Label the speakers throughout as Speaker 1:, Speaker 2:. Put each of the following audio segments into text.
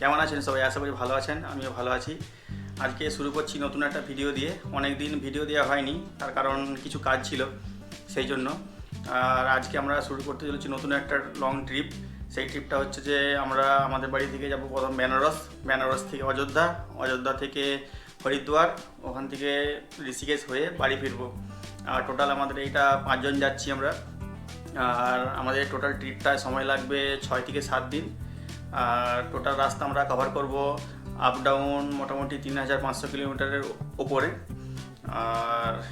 Speaker 1: কেমন আছেন সবাই? আশা করি ভালো আছেন, আমিও ভালো আছি। আজকে শুরু করছি নতুন একটা ভিডিও দিয়ে। অনেক দিন ভিডিও দেওয়া হয়নি, তার কারণ কিছু কাজ ছিল সেই জন্য। আর আজকে আমরা শুরু করতে চলেছি নতুন একটা লং ট্রিপ সেই ট্রিপটা হচ্ছে যে আমরা আমাদের বাড়ি থেকে যাব প্রথম বেনারস। বেনারস থেকে অযোধ্যা অযোধ্যা থেকে হরিদ্বার, ওখান থেকে ঋষিকেশ হয়ে বাড়ি ফিরবো। আর টোটাল আমাদের এইটা পাঁচজন যাচ্ছি আমরা। আর আমাদের টোটাল ট্রিপটায় সময় লাগবে ছয় থেকে সাত দিন। আর টোটাল রাস্তা আমরা কভার করব আপ ডাউন মোটামুটি তিন হাজার পাঁচশো কিলোমিটারের ওপরে আর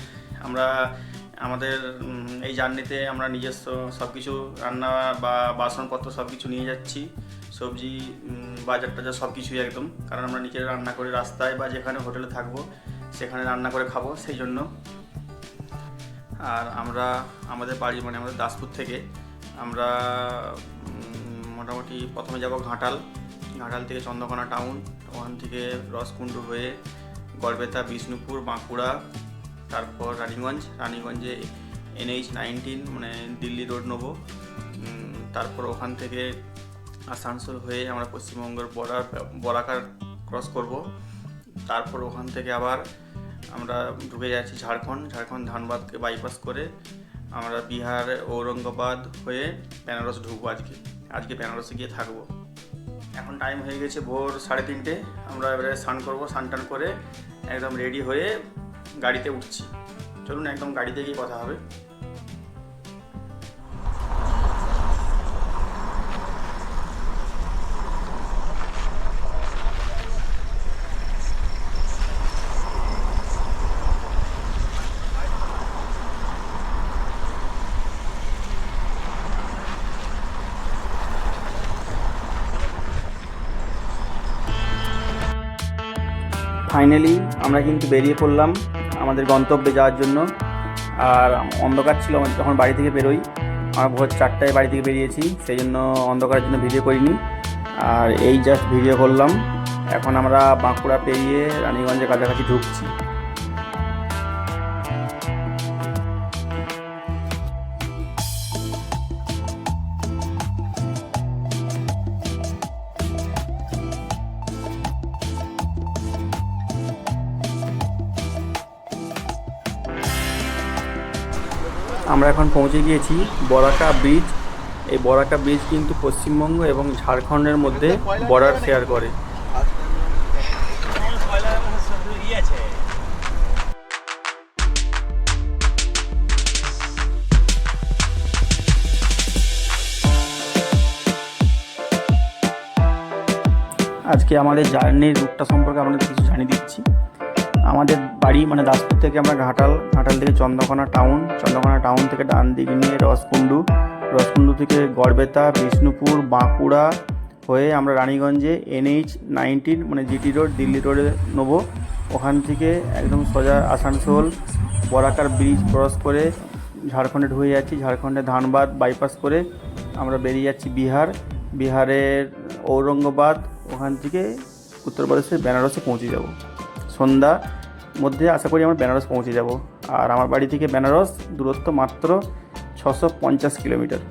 Speaker 1: আমরা আমাদের এই জার্নিতে আমরা নিজস্ব সব কিছু রান্না বা বাসনপত্র সব কিছু নিয়ে যাচ্ছি। সবজি বাজার টাজার সব কিছুই একদম। কারণ আমরা নিজেরা রান্না করে রাস্তায় বা যেখানে হোটেলে থাকব, সেখানে রান্না করে খাব সেই জন্য। আর আমরা আমাদের বাড়ি মানে আমাদের দাসপুর থেকে আমরা মোটামুটি প্রথমে যাব ঘাটাল। ঘাটাল থেকে চন্দ্রকোনা টাউন ওখান থেকে রসকুণ্ডু হয়ে গড়বেতা, বিষ্ণুপুর, বাঁকুড়া, তারপর রানীগঞ্জ। রানীগঞ্জে এনএইচ নাইনটিন মানে দিল্লি রোড নেব। তারপর ওখান থেকে আসানসোল হয়ে আমরা পশ্চিমবঙ্গের বর্ডার বরাকার ক্রস করব। তারপর ওখান থেকে আবার আমরা ঢুকে যাচ্ছি ঝাড়খণ্ড। ঝাড়খণ্ড ধানবাদকে বাইপাস করে আমরা বিহার, ঔরঙ্গাবাদ হয়ে বেনারস ঢুকবো আজকে। আজকে বেনারসে গিয়ে থাকব। এখন টাইম হয়ে গেছে ভোর সাড়ে তিনটে। আমরা এবারে স্নান করব, স্নান টান করে একদম রেডি হয়ে গাড়িতে উঠছি। চলুন একদম গাড়িতে গিয়ে কথা হবে। ফাইনালি আমরা কিন্তু বেরিয়ে পড়লাম আমাদের গন্তব্যে যাওয়ার জন্য। আর অন্ধকার ছিল আমাদের যখন বাড়ি থেকে বেরোই, আমরা ভোর চারটায় বাড়ি থেকে বেরিয়েছি, সেই জন্য অন্ধকারের জন্য ভিডিও করিনি। আর এই জাস্ট ভিডিও করলাম। এখন আমরা বাঁকুড়া পেরিয়ে রানীগঞ্জের কাছাকাছি ঢুকছি। আমরা এখন পৌঁছে গিয়েছি বরাকা ব্রিজ। এই বরাকা ব্রিজ কিন্তু পশ্চিমবঙ্গ এবং ঝাড়খণ্ডের মধ্যে বর্ডার শেয়ার করে। আজকে আমাদের জার্নির রুটটা সম্পর্কে আপনাদের কিছু জানিয়ে দিচ্ছি। আমাদের বাড়ি মানে দাসপুর থেকে আমরা ঘাটাল ঘাটাল থেকে চন্দ্রকোনা টাউন চন্দ্রকোনা টাউন থেকে ডান দিকে নিয়ে রসকুণ্ডু। রসকুণ্ডু থেকে গড়বেতা, বিষ্ণুপুর, বাঁকুড়া হয়ে আমরা রানীগঞ্জে এনএইচ নাইনটিন মানে জিটি রোড দিল্লি রোডে নেব। ওখান থেকে একদম সোজা আসানসোল, বরাকার ব্রিজ ক্রস করে ঝাড়খণ্ডে ঢুকে যাচ্ছি। ঝাড়খণ্ডে ধানবাদ বাইপাস করে আমরা বেরিয়ে যাচ্ছি বিহার। বিহারের ঔরঙ্গাবাদ, ওখান থেকে উত্তরপ্রদেশের বেনারসে পৌঁছে যাব। সন্ধ্যা মধ্যে আশা করি আমরা বেনারস পৌঁছে যাব। আর আমার বাড়ি থেকে বেনারস, দূরত্ব মাত্র ছশো পঞ্চাশ কিলোমিটার।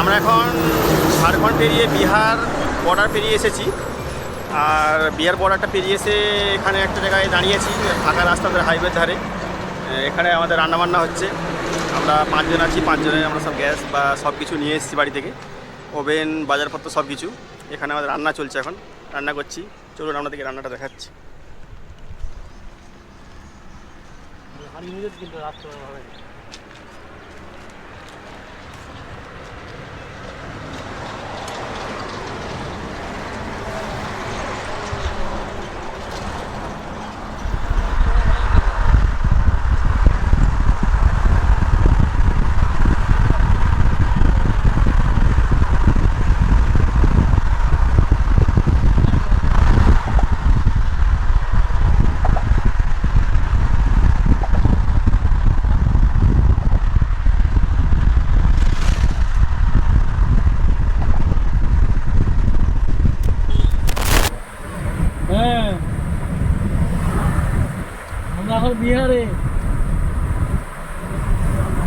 Speaker 1: আমরা এখন ঝাড়খণ্ড পেরিয়ে বিহার বর্ডার পেরিয়ে এসেছি। আর বিহার বর্ডারটা পেরিয়ে এসে এখানে একটা জায়গায় দাঁড়িয়েছি, ফাঁকা রাস্তাতে হাইওয়ের ধারে। এখানে আমাদের রান্নাবান্না হচ্ছে। আমরা পাঁচজন আছি পাঁচজনের আমরা সব গ্যাস বা সব কিছু নিয়ে এসেছি বাড়ি থেকে। ওভেন বাজারপত্র সব কিছু এখানে আমাদের রান্না চলছে এখন। রান্না করছি। চলুন আপনাদেরকে রান্নাটা দেখাচ্ছি।
Speaker 2: হ্যাঁ এখন বিহারে।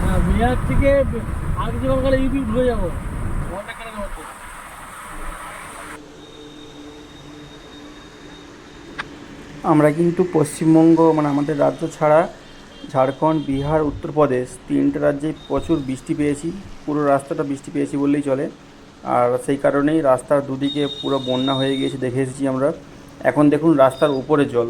Speaker 2: হ্যাঁ, বিহার থেকে আগে যখন গেলে ইউপি ঘুরে যাব।
Speaker 1: আমরা কিন্তু পশ্চিমবঙ্গ মানে আমাদের রাজ্য ছাড়া ঝাড়খণ্ড, বিহার, উত্তরপ্রদেশ তিনটে রাজ্যে প্রচুর বৃষ্টি পেয়েছি। পুরো রাস্তাটা বৃষ্টি পেয়েছি বললেই চলে। আর সেই কারণেই রাস্তার দুদিকে পুরো বন্যা হয়ে গিয়েছে, দেখে এসেছি আমরা। এখন দেখুন রাস্তার উপরে জল।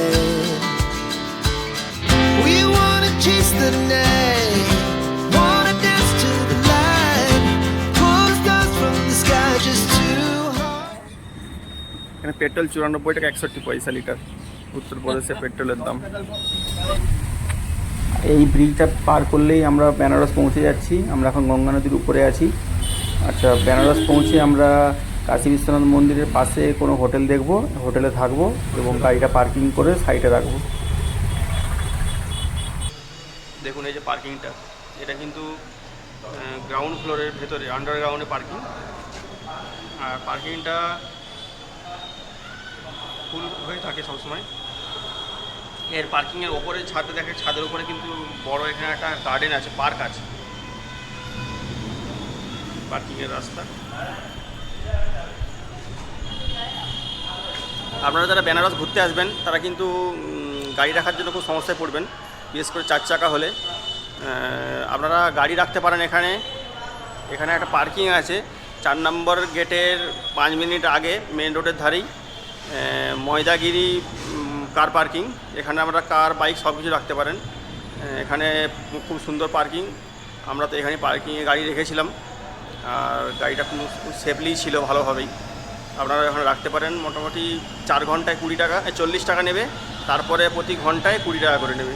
Speaker 1: এখানে পেট্রোল চুরানব্বই টাকা একষট্টি পয়সা লিটার। উত্তরপ্রদেশে পেট্রোলের দাম। এই ব্রিজটা পার করলেই আমরা বেনারস পৌঁছে যাচ্ছি। আমরা এখন গঙ্গা নদীর উপরে আছি। আচ্ছা বেনারস পৌঁছে আমরা কাশী বিশ্বনাথ মন্দিরের পাশে কোনো হোটেল দেখব হোটেলে থাকব এবং গাড়িটা পার্কিং করে সাইডে রাখব। দেখুন এই যে পার্কিংটা এটা কিন্তু গ্রাউন্ড ফ্লোরের ভেতরে আন্ডারগ্রাউন্ডে পার্কিং। আর পার্কিংটা ফুল হয়ে থাকে সবসময়। এর পার্কিংয়ের ওপরে ছাদে দেখে ছাদের উপরে কিন্তু বড় এখানে একটা গার্ডেন আছে পার্ক আছে। পার্কিংয়ের রাস্তা। আপনারা যারা বেনারস ঘুরতে আসবেন, তারা কিন্তু গাড়ি রাখার জন্য খুব সমস্যায় পড়বেন, বিশেষ করে চার চাকা হলে। আপনারা গাড়ি রাখতে পারেন এখানে। এখানে একটা পার্কিং আছে, চার নম্বর গেটের পাঁচ মিনিট আগে মেন রোডের ধারেই। ময়দাগিরি কার পার্কিং এখানে আমরা কার বাইক সব কিছু রাখতে পারেন। এখানে খুব সুন্দর পার্কিং আমরা তো এখানে পার্কিংয়ে গাড়ি রেখেছিলাম। আর গাড়িটা খুব সেফলি ছিল ভালোভাবেই। আপনারা এখানে রাখতে পারেন। মোটামুটি চার ঘন্টায় কুড়ি টাকা চল্লিশ টাকা নেবে। তারপরে প্রতি ঘন্টায় কুড়ি টাকা করে নেবে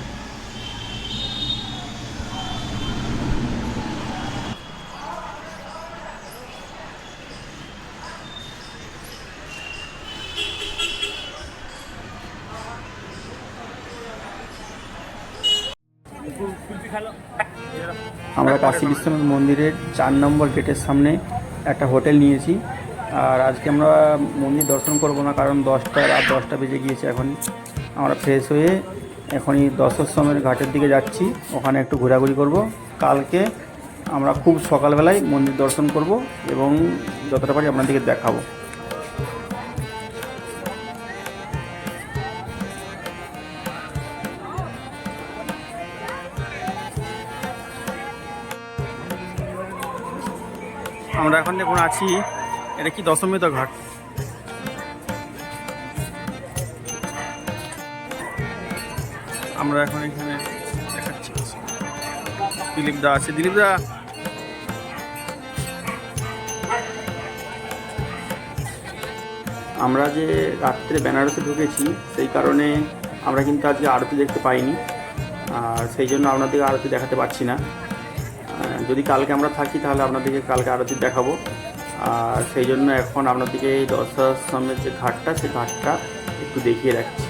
Speaker 2: কুলফি খেলো
Speaker 1: কাশী বিশ্বনাথ মন্দিরের চার নম্বর গেটের সামনে একটা হোটেল নিয়েছি। আর আজকে আমরা মন্দির দর্শন করব না, কারণ দশটা, রাত দশটা বেজে গিয়েছে এখন। আমরা ফ্রেশ হয়ে এখনই দশমের ঘাটের দিকে যাচ্ছি। ওখানে একটু ঘোরাঘুরি করব। কালকে আমরা খুব সকালবেলায় মন্দির দর্শন করব এবং যতটা পারি আপনাদেরকে দেখাবো। আমরা এখন দেখুন আছি, এটা কি দশমিত ঘাট? আমরা এখন এখানে দিলীপ দা আছে। দিলীপ দা! আমরা যে রাত্রে বেনারসে ঢুকেছি, সেই কারণে আমরা কিন্তু আজকে আরতি দেখতে পাইনি। আর সেই জন্য আপনাদেরকে আরতি দেখাতে পারছি না। যদি কালকে আমরা থাকি, তাহলে আপনাদেরকে কালকে আরতি দেখাবো। আর সেই জন্য এখন আপনাদেরকে এই দশাশ্রমের যে ঘাটটা, সেই ঘাটটা একটু দেখিয়ে রাখছি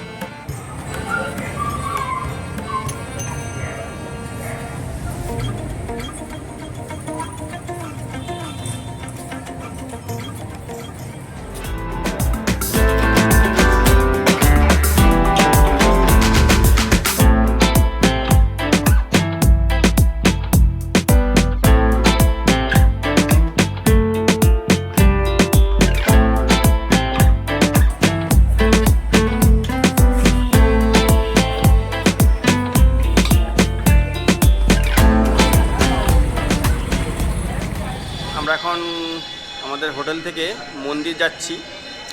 Speaker 2: হোটেল থেকে মন্দির যাচ্ছি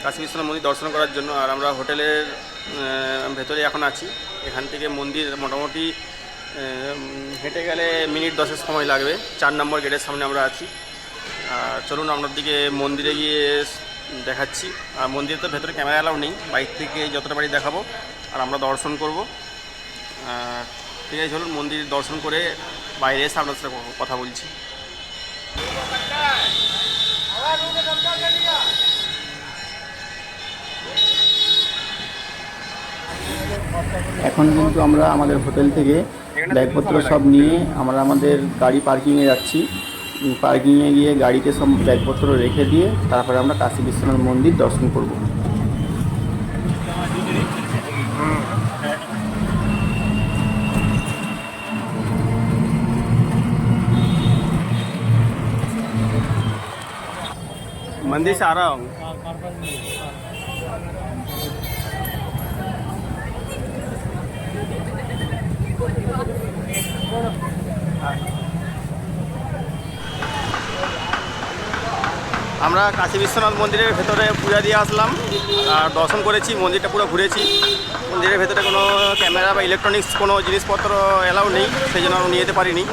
Speaker 2: কাশী বিশ্বনাথ মন্দির দর্শন করার জন্য। আর আমরা হোটেলের ভেতরে এখন আছি। এখান থেকে মন্দির মোটামুটি হেঁটে গেলে মিনিট দশের সময় লাগবে। চার নম্বর গেটের সামনে আমরা আছি। আর চলুন আপনার দিকে মন্দিরে গিয়ে দেখাচ্ছি। আর মন্দিরে তো ভেতরে ক্যামেরা অ্যালাউ নেই। বাইক থেকে যতটা বাড়ি দেখাবো। আর আমরা দর্শন করব। ঠিক আছে, চলুন মন্দির দর্শন করে বাইরে এসে আপনার সাথে কথা বলছি। এখন কিন্তু আমরা আমাদের হোটেল থেকে ব্যাগপত্র সব নিয়ে আমরা আমাদের গাড়ি পার্কিংয়ে যাচ্ছি। পার্কিংয়ে গিয়ে গাড়িতে সব ব্যাগপত্র রেখে দিয়ে তারপরে আমরা কাশী বিশ্বনাথ মন্দির দর্শন করব। మంది సారా আমরা কাশী বিশ্বনাথ মন্দিরের ভেতরে পূজা দিয়ে আসলাম। আর দর্শন করেছি, মন্দিরটা পুরো ঘুরেছি। মন্দিরের ভেতরে কোনো ক্যামেরা বা ইলেকট্রনিক্স কোনো জিনিসপত্র এলাও নেই সেই জন্য আমরা নিয়ে যেতে পারিনি।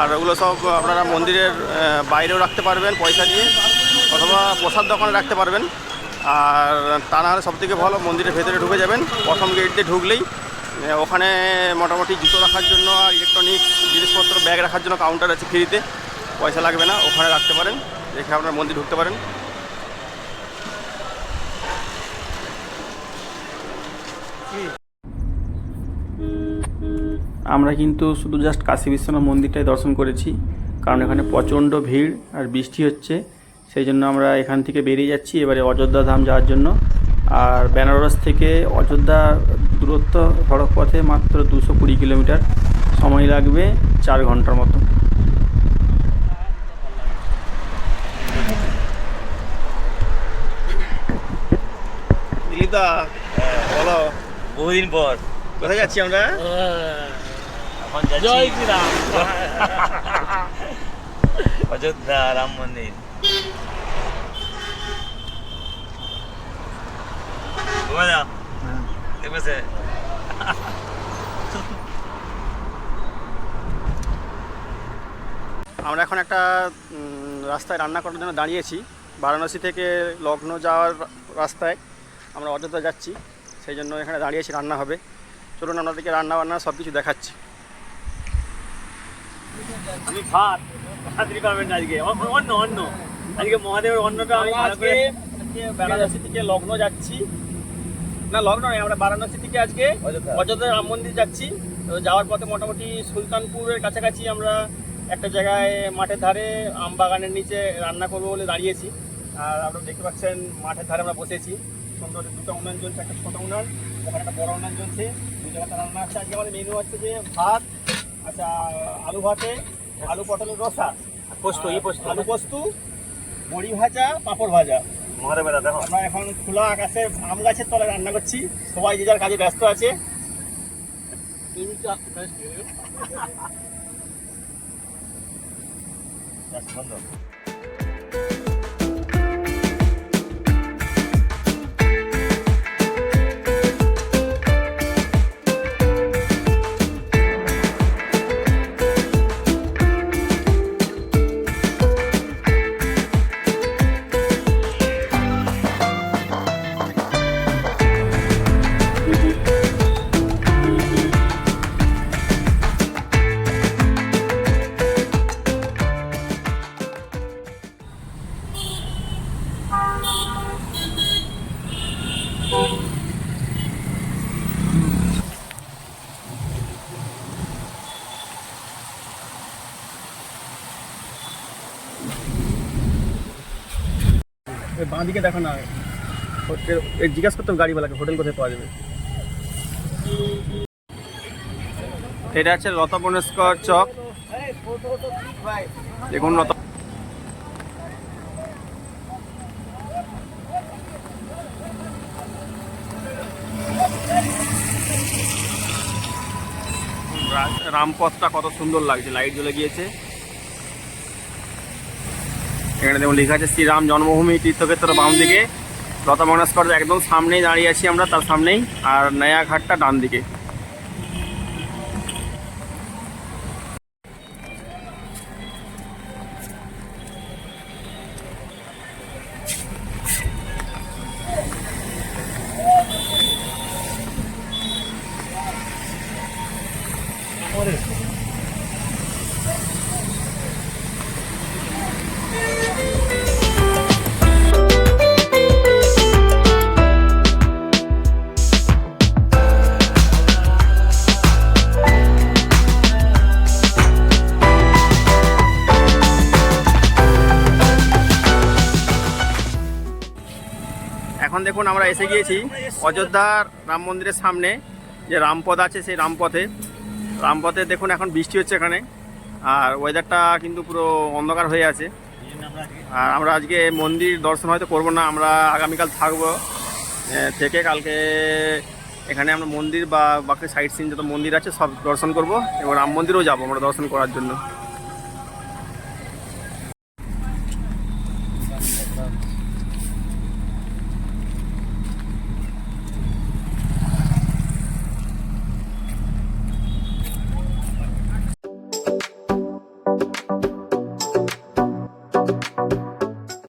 Speaker 2: আর ওগুলো সব আপনারা মন্দিরের বাইরেও রাখতে পারবেন পয়সা দিয়ে। অথবা প্রসাদ দোকানে রাখতে পারবেন। আর তা না হলে সবথেকে ভালো মন্দিরের ভেতরে ঢুকে যাবেন। প্রথম গেট দিয়ে ঢুকলেই ওখানে মোটামুটি জুতো রাখার জন্য আর ইলেকট্রনিক্স জিনিসপত্র ব্যাগ রাখার জন্য কাউন্টার আছে ফ্রিতে। পয়সা লাগবে না, ওখানে রাখতে পারেন। রেখে আপনার মন্দির ঢুকতে পারেন। আমরা কিন্তু শুধু জাস্ট কাশী বিশ্বনাথ মন্দিরটাই দর্শন করেছি। কারণ এখানে প্রচণ্ড ভিড় আর বৃষ্টি হচ্ছে। সেই জন্য আমরা এখান থেকে বেরিয়ে যাচ্ছি এবারে অযোধ্যা ধাম যাওয়ার জন্য। আর বেনারস থেকে অযোধ্যা দূরত্ব সড়ক পথে মাত্র দুশো কুড়ি কিলোমিটার। সময় লাগবে চার ঘণ্টার মতো। দিলীপদা বলো।
Speaker 3: বহুদিন পর।
Speaker 2: কোথায় যাচ্ছি আমরা?
Speaker 3: জয় শ্রীরাম। অযোধ্যা রাম মন্দির।
Speaker 2: আমরা এখন একটা রাস্তায় রান্না করার জন্য দাঁড়িয়েছি। বারাণসী থেকে লখনৌ যাওয়ার রাস্তায় আমরা অযোধ্যা যাচ্ছি। সেই জন্য এখানে দাঁড়িয়েছি রান্না হবে। চলুন আপনাদেরকে রান্না বান্না সব কিছু দেখাচ্ছি।
Speaker 3: আমি ভাত ভাত রিকোয়ারমেন্ট আজকে। অন্য অন্য আজকে মহাদেবের অন্নটা আমি
Speaker 2: আজকে বারাণসী থেকে লখনৌ যাচ্ছি। না লখনৌ নয় আমরা বারাণসী থেকে আজকে
Speaker 3: অযোধ্যা।
Speaker 2: রাম মন্দির যাচ্ছি। তো যাওয়ার পথে মোটামুটি সুলতানপুরের কাছাকাছি আমরা একটা জায়গায় মাঠের ধারে আম বাগানের নিচে রান্না করব বলে দাঁড়িয়েছি। আর আপনারা দেখতে পাচ্ছেন মাঠের ধারে আমরা বসেছি। সুন্দর দুটো উনান জ্বলছে একটা ছোটো উনান ওখানে একটা বড় উনান জ্বলছে দু জায়গাতে রান্না আছে। আজকে আমাদের মেনু হচ্ছে যে ভাত আচ্ছা আলু ভাতে আলু পটলের রসা
Speaker 3: পোস্ত ই পোস্ত।
Speaker 2: আলু পোস্ত বড়ি ভাজা পাঁপড় ভাজা।
Speaker 3: মহাদেবের দেখো।
Speaker 2: আমরা এখন খোলা আকাশে আম গাছের তলায় রান্না করছি। সবাই যে যার কাজে ব্যস্ত আছে।
Speaker 3: বন্ধ
Speaker 2: বাঁ দিকে দেখো না জিজ্ঞাসা করতাম গাড়িওয়ালাকে, হোটেল কোথায় পাওয়া যাবে? এটা হচ্ছে লতা বনেশ্বর চক। দেখুন লতা রামপথটা কত সুন্দর লাগছে, লাইট জ্বলে গিয়েছে। এখানে যেমন লেখা আছে, শ্রীরাম জন্মভূমি তীর্থক্ষেত্র বাম দিকে। লতা মঙ্গলস্কর একদম সামনেই দাঁড়িয়ে আছি আমরা, তার সামনেই। আর নয়া ঘাটটা ডান দিকে। আমরা এসে গিয়েছি অযোধ্যার রাম মন্দিরের সামনে, যে রামপথ আছে সেই রামপথে। রামপথে দেখুন এখন বৃষ্টি হচ্ছে এখানে, আর ওয়েদারটা কিন্তু পুরো অন্ধকার হয়ে আছে। আর আমরা আজকে মন্দির দর্শন হয়তো করব না, আমরা আগামীকাল থাকব। থেকে কালকে এখানে আমরা মন্দির বা বাকি সাইড সিন যত মন্দির আছে সব দর্শন করব, এবং রাম মন্দিরেও যাব আমরা দর্শন করার জন্য।